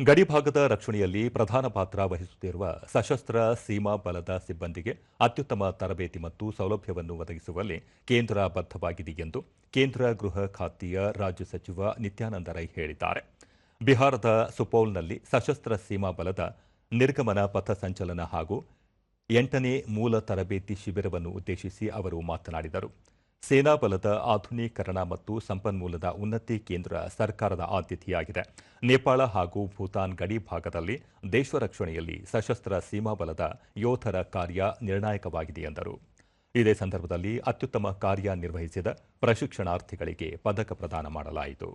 ಗಡಿಭಾಗದ ರಕ್ಷಣೆಯಲ್ಲಿ ಪ್ರಧಾನ ಪಾತ್ರ ವಹಿಸುತ್ತಿರುವ ಸಶಸ್ತ್ರ ಸೀಮಾ ಬಲದ ಸಿಬ್ಬಂದಿಗೆ ಅತ್ಯುತ್ತಮ ತರಬೇತಿ ಮತ್ತು ಸೌಲಭ್ಯವನ್ನು ಒದಗಿಸುವಲ್ಲಿ ಕೇಂದ್ರ ಬದ್ಧವಾಗಿದೆ ಎಂದು ಕೇಂದ್ರ ಗೃಹ ಖಾತೆಯ ರಾಜ್ಯ ಸಚಿವ ನಿತ್ಯಾನಂದ ರೈ ಹೇಳಿದ್ದಾರೆ. ಬಿಹಾರದ ಸುಪೌಲ್ನಲ್ಲಿ ಸಶಸ್ತ್ರ ಸೀಮಾ ಬಲದ ನಿರ್ಗಮನ ಪಥ ಸಂಚಲನ ಹಾಗೂ ಎಂಟನೇ ಮೂಲ ತರಬೇತಿ ಶಿಬಿರವನ್ನು ಉದ್ದೇಶಿಸಿ ಅವರು ಮಾತನಾಡಿದರು. ಸೇನಾ ಬಲದ ಆಧುನೀಕರಣ ಮತ್ತು ಸಂಪನ್ಮೂಲದ ಉನ್ನತಿ ಕೇಂದ್ರ ಸರ್ಕಾರದ ಆದ್ಯತೆಯಾಗಿದೆ. ನೇಪಾಳ ಹಾಗೂ ಭೂತಾನ್ ಗಡಿ ಭಾಗದಲ್ಲಿ ದೇಶ ರಕ್ಷಣೆಯಲ್ಲಿ ಸಶಸ್ತ್ರ ಸೀಮಾಬಲದ ಯೋಧರ ಕಾರ್ಯ ನಿರ್ಣಾಯಕವಾಗಿದೆ ಎಂದರು. ಇದೇ ಸಂದರ್ಭದಲ್ಲಿ ಅತ್ಯುತ್ತಮ ಕಾರ್ಯ ನಿರ್ವಹಿಸಿದ ಪ್ರಶಿಕ್ಷಣಾರ್ಥಿಗಳಿಗೆ ಪದಕ ಪ್ರದಾನ ಮಾಡಲಾಯಿತು.